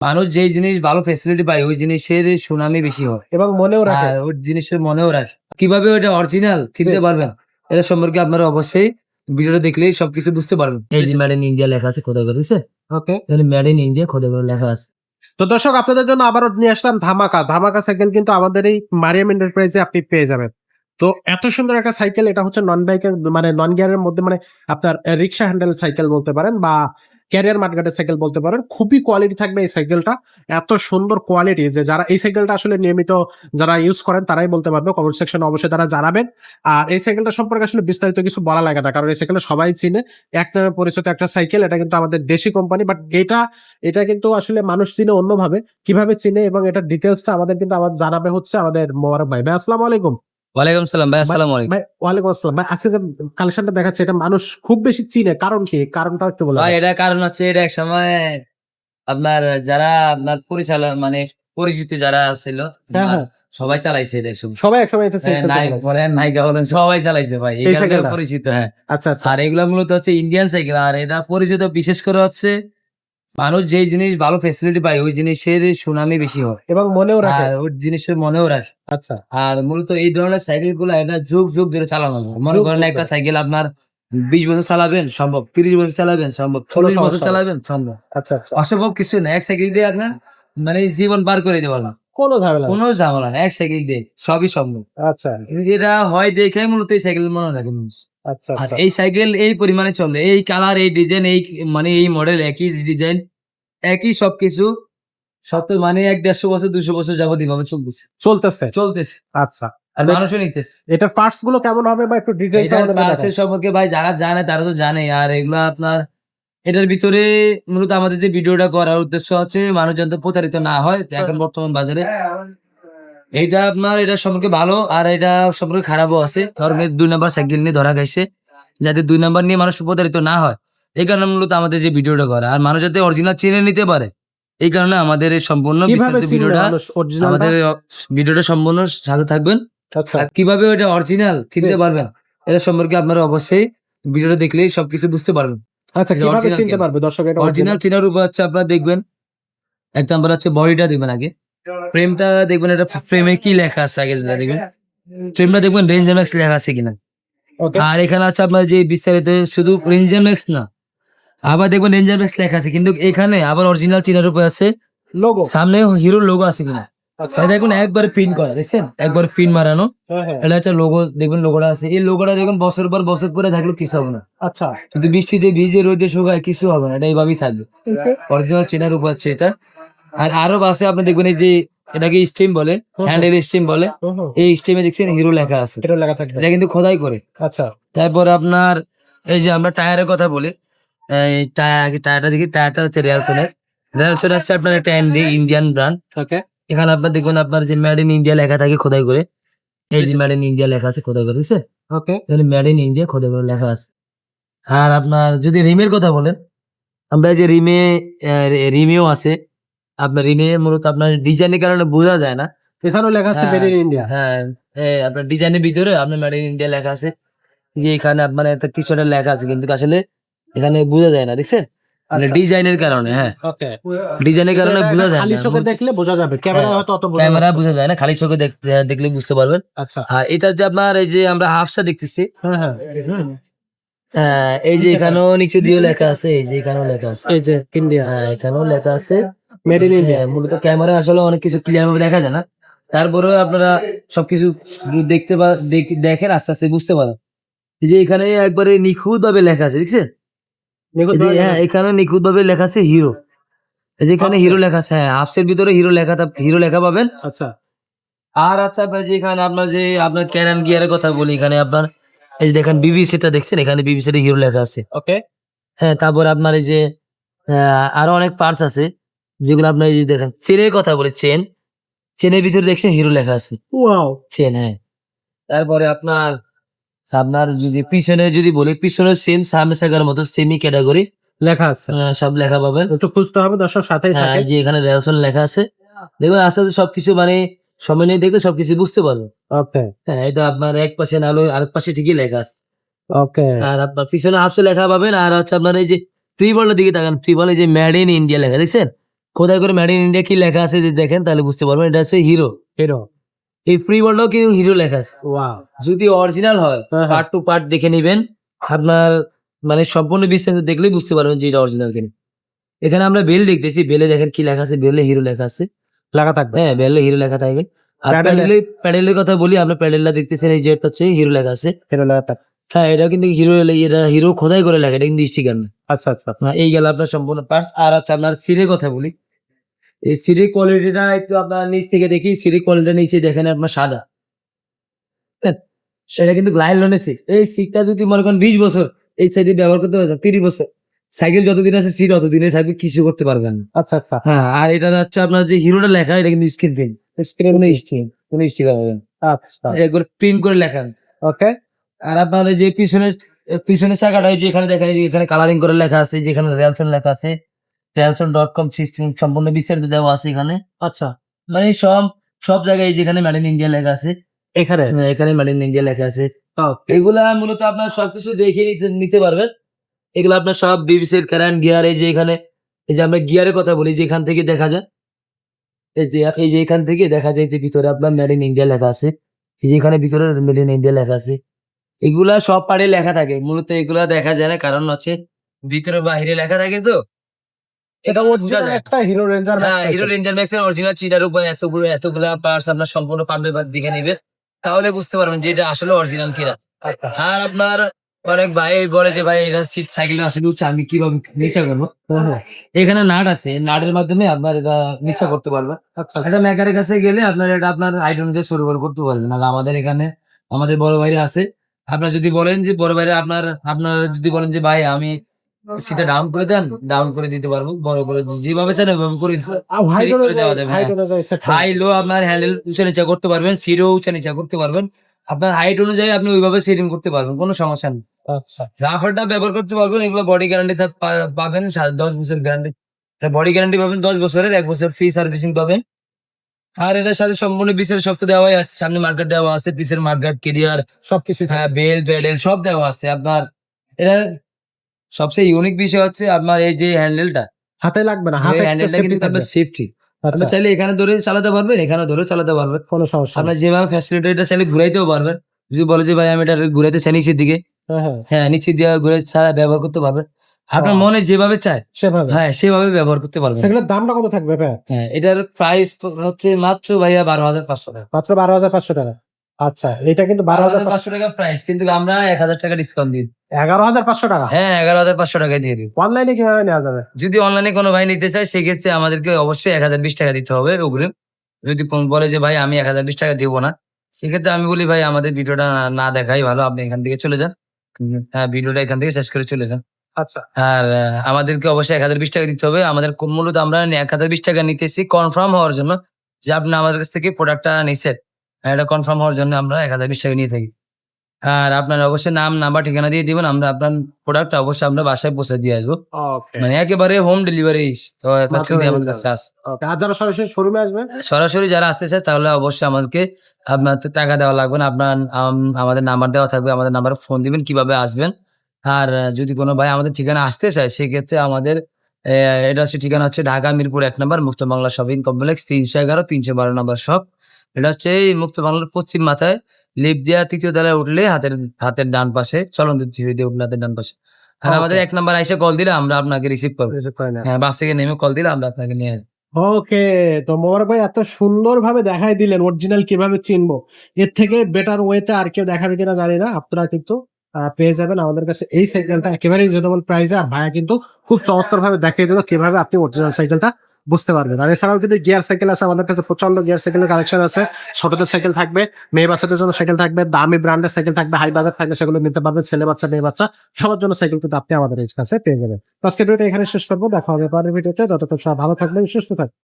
মানুষ যেই জিনিস ভালো ফেসিলিটি পায় ওই জিনিসের সুনামি বেশি হয়। এবং মনেও রাখে। আর ওই জিনিসের মনেও রাখে। কীভাবে ওটা অরিজিনাল চিনতে পারবেন? এটা সম্পর্কে আপনারা অবশ্যই ভিডিওটা দেখলেই সবকিছু বুঝতে পারবেন। এই যে মেড ইন ইন্ডিয়া লেখা আছে খোদা করে ওকে। এখানে মেড ইন ইন্ডিয়া খোদা করে লেখা আছে। তো দর্শক আপনাদের জন্য আবারও নিয়ে আসলাম ধামাকা। ধামাকা সাইকেল কিন্তু আমাদের এই মারিয়াম এন্টারপ্রাইজে আপনি পেয়ে যাবেন। তো এত সুন্দর একটা সাইকেল এটা হচ্ছে নন বাইকের মানে নন গিয়ারের মধ্যে মানে আপনার রিক্সা হ্যান্ডেল সাইকেল বলতে পারেন বা ক্যারিয়ার মার্কেটের সাইকেল বলতে পারেন, খুবই কোয়ালিটি থাকবে এই সাইকেলটা এত সুন্দর কোয়ালিটি যে যারা, এই সাইকেলটা আসলে নিয়মিত যারা ইউজ করেন, তারাই বলতে পারবে কমেন্ট সেকশনে অবশ্যই তারা জানাবেন। আর এই সাইকেলটা সম্পর্কে আসলে বিস্তারিত কিছু বলা লাগে না, কারণ এই সাইকেলটা সবাই চিনে। এক নামে পরিচিত একটা সাইকেল এটা কিন্তু আমাদের দেশি কোম্পানি বাট এটা এটা কিন্তু আসলে মানুষ চিনে অন্যভাবে। কীভাবে চিনে এবং এটা ডিটেলসটা আমাদের কিন্তু আবার জানাবে হচ্ছে আমাদের মোবারক ভাই। ভাই, আসসালামু আলাইকুম। ওয়ালাইকুম সালাম ভাই আসসালামু আলাইকুম। ভাই ওয়ালাইকুম আসসালাম। ভাই আজকে যে কালেকশনটা দেখাচ্ছে এটা মানুষ খুব বেশি চিনে। কারণ কি? কারণটা একটু বলে ভাই এটা কারণ হচ্ছে এটা এক সময় আপনার যারা আপনার পরিচালক মানে পরিচিত যারা ছিল হ্যাঁ হ্যাঁ। সবাই চালাইছে এটা সবাই একসময় এটা হ্যাঁ, নায়ক বলেন নায়িকা বলেন সবাই চালাইছে ভাই। কারণে পরিচিত হ্যাঁ। আচ্ছা আচ্ছা। আর এগুলা মূলত হচ্ছে ইন্ডিয়ান সাইকেল আর এটা পরিচিত বিশেষ করে হচ্ছে মানুষ যেই জিনিস ভালো ফেসিলিটি পায় ওই জিনিসের সুনামি বেশি হয়। এবং মনেও রাখে। আর ওই জিনিসের মনেও রাখে। আচ্ছা। আর মূলত এই ধরনের সাইকেলগুলো এটা যুগ যুগ ধরে চালানো যায়। মনে করেন একটা সাইকেল আপনার বিশ বছর চালাবেন সম্ভব। তিরিশ বছর চালাবেন সম্ভব। চল্লিশ বছর চালাবেন সম্ভব। আচ্ছা আচ্ছা। অসম্ভব কিছু না। এক সাইকেল দিয়ে আপনার মানে জীবন পার করে দিতে পারবেন কোনো ঝামেলা কোনো ঝামেলা না এক সাইকেল দিয়ে সবই সম্ভব। আচ্ছা। এটা হয় দেখে মূলত এই সাইকেল মনে রাখে মানুষ। আর আচ্ছা। এই সাইকেল এই পরিমাণে চলে এই কালার এই ডিজাইন এই মানে এই মডেল একই ডিজাইন একই সবকিছু সত্তর মানে এক দেড়শো বছর দুশো বছর যাবত এইভাবে চলতেছে। চলতেছে? চলতেছে। আচ্ছা। মানুষও নিতেছে। এটার পার্টসগুলো কেমন হবে বা একটু আমাদের সম্পর্কে ভাই যারা জানে তারা তো জানে আর এগুলো আপনার এটার ভিতরে মূলত আমাদের যে ভিডিওটা করার উদ্দেশ্য হচ্ছে মানুষ যেন প্রতারিত না হয়। এখন বর্তমান বাজারে এইটা আপনার এটা সম্পর্কে ভালো আর এটা সম্পর্কে খারাপও আছে। ধরেন দুই নাম্বার সাইকেল নিয়ে ধরা গেছে যাতে দুই নাম্বার নিয়ে মানুষ প্রতারিত না হয়। এই কারণে মূলত আমাদের যে ভিডিওটা করা। আর মানুষ যাতে অরিজিনাল চিনে নিতে পারে। এই কারণে আমাদের এই সম্পূর্ণ বিস্তারিত ভিডিওটা আমাদের ভিডিওটা সম্পূর্ণ সাথে থাকবেন। আচ্ছা। আর কীভাবে ওটা অরিজিনাল চিনতে পারবেন এটা সম্পর্কে আপনারা অবশ্যই ভিডিওটা দেখলেই সবকিছু বুঝতে পারবেন। আচ্ছা কীভাবে চিনতে পারবে দর্শক? এটা অরিজিনাল চেনার উপর হচ্ছে আপনারা দেখবেন এক নাম্বার হচ্ছে বডিটা দেখবেন আগে। ফ্রেমটা দেখবেন এটা ফ্রেমে কি লেখা আছে আগে দেখবেন? ফ্রেমটা দেখবেন রেঞ্জার ম্যাক্স লেখা আছে কিনা। আর এখানে আছে আপনার যে বিস্তারিত শুধু রেঞ্জার ম্যাক্স না আবার দেখবেন রেঞ্জার ম্যাক্স লেখা আছে কিন্তু এখানে আবার অরিজিনাল চেনার উপর আছে। লোগো সামনে হিরোর লোগো আছে কিনা। আচ্ছা। দেখুন একবার প্রিন্ট করা দেখছেন? একবার প্রিন্ট মারানো। হ্যাঁ হ্যাঁ। এটা একটা লোগো দেখবেন লোগোটা আছে। এই লোগোটা দেখবেন বছর পর বছর পরে থাকলেও কিছু হবে না। আচ্ছা। শুধু বৃষ্টিতে ভিজে রোদে শুকায় কিছু হবে না এটা এইভাবেই থাকবে। অরিজিনাল চেনার উপর আছে এটা। আর আরও আছে আপনি দেখবেন এই যে এটাকে স্টিম বলে। হ্যান্ডেল স্টিম বলে। এই স্টিমে দেখছেন হিরো লেখা আছে। এটা লেখা থাকবে। এটা কিন্তু খোদাই করে। আচ্ছা। তারপর আপনার এই যে আমরা টায়ারের কথা বলি এই টায়ার টায়ারটা দেখি টায়ারটা হচ্ছে রিয়ালসনের রিয়ালসন হচ্ছে আপনার একটা ইন্ডিয়ান ব্র্যান্ড ওকে এখানে আপনার দেখবেন আপনার যে মেড ইন ইন্ডিয়া লেখা থাকে খোদাই করে। এই যে মেড ইন ইন্ডিয়া লেখা আছে খোদাই করে বুঝছে ওকে এখানে মেড ইন ইন্ডিয়া খোদাই করে লেখা আছে। আর আপনার যদি রিমের কথা বলেন আমরা এই যে রিমে রিমেও আছে। আপনার রিমে মূলত আপনার ডিজাইনের কারণে বোঝা যায় না। এখানেও লেখা আছে হ্যাঁ। মেড ইন ইন্ডিয়া হ্যাঁ এ, আপনার ডিজাইনের ভিতরে আপনার মেড ইন ইন্ডিয়া লেখা আছে। যে এখানে আপনার একটা কিছু একটা লেখা আছে কিন্তু আসলে এখানে বোঝা যায় না দেখছেন? মানে আচ্ছা। ডিজাইনের কারণে হ্যাঁ। ওকে। ডিজাইনের কারণে বোঝা যায় খালি চোখে দেখলে বোঝা যাবে ক্যামেরা হ্যাঁ, হয়তো অত বোঝা ক্যামেরা বোঝা যায় না খালি চোখে দেখ- দেখলে বুঝতে পারবেন। আচ্ছা। আর এটা যে আপনার এই যে আমরা হাফসা দেখতেছি হ্যাঁ হ্যাঁ। হ্যাঁ, এই যে এখানেও নিচে দিয়ে লেখা আছে এই যে এখানেও লেখা আছে। এই যে ইন্ডিয়া হ্যাঁ এখানেও লেখা আছে। মেড ইন ইন্ডিয়া মূলত ক্যামেরা আসলে অনেক কিছু ক্লিয়ার ভাবে দেখা যায় না। তারপরেও আপনারা সবকিছু দেখতে পা দেখ- দেখেন আস্তে আস্তে বুঝতে পারেন। এই যে এখানে একবারে নিখুঁত ভাবে লেখা আছে দেখছেন? হ্যাঁ এখানে নিখুঁত ভাবে লেখা আছে। হিরো এই যে হিরো লেখা আছে হ্যাঁ হাফসের ভিতরে হিরো লেখা হিরো লেখা পাবেন। আচ্ছা। আর আচ্ছা আপনার যে এখানে আপনার যে আপনার ক্যারান গিয়ারের কথা বলি এখানে আপনার এই যে দেখেন বিবিসিটা দেখছেন? এখানে বিবিসিটা হিরো লেখা আছে। ওকে হ্যাঁ তারপর আপনার এই যে আরও অনেক পার্টস আছে। যেগুলো আপনার এই যে দেখেন চেনের কথা বলে চেন চেনের ভিতরে দেখছেন হিরো লেখা আছে। ওয়াও চেন হ্যাঁ। তারপরে আপনার আপনার যদি পিছনে যদি বলি পিছনে সেম সামনে সাগার মতো সেমি ক্যাটাগরি লেখা আছে। সব লেখা পাবেন। একটু খুঁজতে হবে দর্শক সাথেই হ্যাঁ থাকে যে এখানে রেলসন লেখা আছে। দেখবেন আস্তে আস্তে সবকিছু মানে সময় নিয়ে দেখবে সবকিছু বুঝতে পারবে ওকে হ্যাঁ এটা আপনার এক পাশে না হলে আরেক পাশে ঠিকই লেখা আছে। ওকে আর আপনার পিছনে হাফসে লেখা পাবেন আর হচ্ছে আপনার এই যে ফ্রি বলের দিকে তাকান ফ্রি বলে যে ম্যাড ইন ইন্ডিয়া লেখা দেখছেন? খোদাই করে মেড ইন ইন্ডিয়া কি লেখা আছে যদি দেখেন তাহলে বুঝতে পারবেন এটা হচ্ছে হিরো হিরো এই ফ্রি ওয়ার্ল্ডও কিন্তু হিরো লেখা আছে। যদি অরিজিনাল হয় হ্যাঁ, হ্যাঁ। পার্ট টু পার্ট দেখে নেবেন আপনার মানে সম্পূর্ণ বিস্তারিত দেখলেই বুঝতে পারবেন যে এটা অরিজিনাল কিনা। এখানে আমরা বেল দেখতেছি বেলে দেখেন কি লেখা আছে বেলে হিরো লেখা আছে। লাগা থাকবে। হ্যাঁ বেলে হিরো লেখা থাকবে। আর প্যাডেলে- প্যাডেলের কথা বলি আমরা প্যাডেলটা দেখতেছেন এই যে এটা হচ্ছে হিরো লেখা আছে। হিরো লাগা থাকবে। হ্যাঁ এটা কিন্তু হিরো এটা হিরো খোদাই করে লেখা এটা কিন্তু স্টিকার না। আচ্ছা আচ্ছা। না, এই গেল আপনার সম্পূর্ণ পার্টস আর হচ্ছে আপনার সিরের কথা বলি। এই সিরের কোয়ালিটিটা একটু আপনার নিচ থেকে দেখি সিরের কোয়ালিটি নিচে দেখেন আপনার সাদা। সেটা কিন্তু গ্লাইলনের সিট এই সিটটা যদি মনে করেন বিশ বছর এই সাইডে ব্যবহার করতে পারছেন তিরিশ বছর। সাইকেল যতদিন আছে সিট অতদিনে থাকবে কিছু করতে পারবেন আচ্ছা আচ্ছা। হ্যাঁ আর এটা হচ্ছে আপনার যে হিরোটা লেখা এটা কিন্তু স্ক্রিন প্রিন্ট স্ক্রিন কোনো স্টিক কোনো হবে আচ্ছা। একবার প্রিন্ট করে লেখান। ওকে। আর আপনার যে পিছনের পিছনের চাকাটা যেখানে যে এখানে দেখেন যে এখানে কালারিং করে লেখা আছে যেখানে রেলসন লেখা আছে। রেলসন ডট কম সিস্টেম সম্পূর্ণ বিস্তারিত দেওয়া আছে এখানে। আচ্ছা। মানে সব সব জায়গায় যেখানে মেড ইন ইন্ডিয়া লেখা আছে। এখানে? হ্যাঁ, এখানে মেড ইন ইন্ডিয়া লেখা আছে। এগুলা মূলত আপনার সবকিছু দেখে নিতে নিতে পারবেন। এগুলো আপনার সব বিবিসির কারেন্ট গিয়ার এই যে এখানে এই যে আমরা গিয়ারের কথা বলি যে এখান থেকে দেখা যায় এই যে এই যে এখান থেকে দেখা যায় যে ভিতরে আপনার মেড ইন ইন্ডিয়া লেখা আছে। এই যে এখানে ভিতরে মেড ইন ইন্ডিয়া লেখা আছে। এগুলা সব পাড়ে লেখা থাকে। মূলত এগুলা দেখা যায় না কারণ হচ্ছে ভিতরে বাহিরে লেখা থাকে তো। এটা একটা হিরো রেঞ্জার হ্যাঁ হিরো রেঞ্জার ম্যাক্স এর অরিজিনাল চিটার উপর এতগুলো এতগুলা পার্টস আপনার সম্পূর্ণ পাম্পে দিকে নেবে। তাহলে বুঝতে পারবেন যে এটা আসলে অরিজিনাল কিনা আচ্ছা। আর আপনার অনেক ভাই বলে যে ভাই এটা সিট সাইকেল আসলে উঠছে আমি কীভাবে নিচা করব এখানে নাট আছে। নাটের মাধ্যমে আপনার এটা নিচা করতে পারবেন আচ্ছা একটা মেকারের কাছে গেলে আপনার এটা আপনার আইডন দিয়ে শুরু করে করতে পারবেন আর আমাদের এখানে আমাদের বড় ভাইরা আছে। আপনার যদি বলেন যে বড় ভাইরা আপনার আপনারা যদি বলেন যে ভাই আমি সিটটা ডাউন করে দেন ডাউন করে দিতে পারব বড় করে যেভাবে চান ওইভাবে করে দিতে করে দেওয়া যাবে, হ্যাঁ। হাই লো আপনার হ্যান্ডেল উঁচা নিচা করতে পারবেন সিটও উঁচা নিচা করতে পারবেন। আপনার হাইট অনুযায়ী আপনি ওইভাবে সেটিং করতে পারবেন কোনো সমস্যা নেই। আচ্ছা। রাফারটা ব্যবহার করতে পারবেন এগুলো বডি গ্যারান্টি পাবেন দশ বছর গ্যারান্টি বডি গ্যারান্টি পাবেন দশ বছরের এক বছর ফ্রি সার্ভিসিং পাবেন। আর এটার সাথে সম্পূর্ণ পিসের সব তো দেওয়াই আছে সামনে মার্কেট দেওয়া আছে পিসের মার্কেট কেরিয়ার সবকিছু হ্যাঁ বেল প্যাডেল সব দেওয়া আছে আপনার। এটা সবচেয়ে ইউনিক বিষয় হচ্ছে আপনার এই যে হ্যান্ডেলটা হাতে লাগবে না হাতে হ্যান্ডেলটা কিন্তু আপনার সেফটি আচ্ছা। আপনি চাইলে এখানে ধরে চালাতে পারবেন এখানে ধরে চালাতে পারবেন। কোনো সমস্যা আপনার যেভাবে ফ্যাসিলিটি এটা চাইলে ঘুরাইতেও পারবেন। যদি বলে যে ভাই আমি এটা ঘুরাইতে চাই নিচের দিকে। হ্যাঁ হ্যাঁ। হ্যাঁ নিচে দিয়ে ঘুরে ছাড়া ব্যবহার করতে পারবেন। আপনার মনে যেভাবে চায় সেভাবে। হ্যাঁ সেভাবে ব্যবহার করতে পারবেন। সেগুলোর দামটা কত থাকবে হ্যাঁ এটার প্রাইস হচ্ছে মাত্র ভাইয়া বারো হাজার পাঁচশো টাকা। মাত্র বারো হাজার পাঁচশো টাকা। আচ্ছা এটা কিন্তু বারো হাজার পাঁচশো। টাকা প্রাইস কিন্তু আমরা এক হাজার টাকা ডিসকাউন্ট দিই। এগারো হাজার পাঁচশো টাকা? হ্যাঁ এগারো হাজার পাঁচশো টাকায় দিয়ে দিই। অনলাইনে কীভাবে নেওয়া যাবে? যদি অনলাইনে কোনো ভাই নিতে চায় সেক্ষেত্রে আমাদেরকে অবশ্যই এক হাজার বিশ টাকা দিতে হবে অগ্রিম। যদি বলে যে ভাই আমি এক হাজার বিশ টাকা দিব না সেক্ষেত্রে আমি বলি ভাই আমাদের ভিডিওটা না- দেখাই ভালো আপনি এখান থেকে চলে যান। হ্যাঁ ভিডিওটা এখান থেকে শেষ করে চলে যান। আচ্ছা। আর আমাদেরকে অবশ্যই এক হাজার বিশ টাকা দিতে হবে। আমাদের মূলত আমরা এক হাজার বিশ টাকা নিতেছি কনফার্ম হওয়ার জন্য যে আপনি আমাদের কাছ থেকে প্রোডাক্টটা নিচ্ছেন হ্যাঁ, এটা কনফার্ম হওয়ার জন্য আমরা এক হাজার বিশ টাকা নিয়ে থাকি। আর আপনার অবশ্যই নাম নাম্বার ঠিকানা দিয়ে দিবেন আমরা আপনার প্রোডাক্ট অবশ্যই আমরা বাসায় পৌঁছে দিয়ে আসব। মানে একেবারে হোম ডেলিভারি তো আমাদের কাছে সরাসরি শোরুমে আসবে সরাসরি যারা আসতে চায় তাহলে অবশ্যই আমাদেরকে আপনার টাকা দেওয়া লাগবে না। আপনার আমাদের নাম্বার দেওয়া থাকবে আমাদের নাম্বারে ফোন দিবেন কীভাবে আসবেন। আর যদি কোনো ভাই আমাদের ঠিকানা আসতে চায় সেক্ষেত্রে আমাদের এটা হচ্ছে ঠিকানা হচ্ছে ঢাকা মিরপুর এক নম্বর মুক্ত বাংলা শপিং কমপ্লেক্স তিনশো এগারো তিনশো বারো নম্বর শপ এটা হচ্ছে এই মুক্ত বাংলার পশ্চিম মাথায় লিপ দিয়া তৃতীয় তলায় উঠলে হাতের হাতের ডান পাশে চলন্ত ঝিরি দিয়ে উঠলে হাতের ডান পাশে। আর আমাদের এক নাম্বার এসে কল দিলে আমরা আপনাকে রিসিভ করব। হ্যাঁ বাস থেকে নেমে কল দিলে আমরা আপনাকে নিয়ে আসব। ওকে তো মোবারক ভাই এত সুন্দর ভাবে দেখাই দিলেন অরিজিনাল কীভাবে চিনবো? এর থেকে বেটার ওয়েতে আর কেউ দেখাবে কিনা জানি না আপনারা কিন্তু পেয়ে যাবেন। আমাদের কাছে এই সাইকেলটা একেবারেই রিজনেবল প্রাইসে আর ভাইয়া কিন্তু খুব চমৎকার ভাবে দেখিয়ে দিল কীভাবে আপনি অরিজিনাল সাইকেলটা বুঝতে পারবেন। আর এছাড়াও যদি গিয়ার সাইকেল আছে, আমাদের কাছে প্রচণ্ড গিয়ার সাইকেলের কালেকশন আছে। ছোটদের সাইকেল থাকবে, মেয়ে বাচ্চাদের জন্য সাইকেল থাকবে, দামি ব্র্যান্ডের সাইকেল থাকবে হাই বাজার থাকবে, সেগুলো নিতে পারবেন ছেলে বাচ্চা, মেয়ে বাচ্চা, সবার জন্য সাইকেল কিন্তু আপনি আমাদের কাছে পেয়ে যাবেন। আজকে ভিডিওটা এখানে শেষ করব, দেখা হবে পরের ভিডিওতে ততক্ষণ সব ভালো থাকবেন, সুস্থ থাকবেন।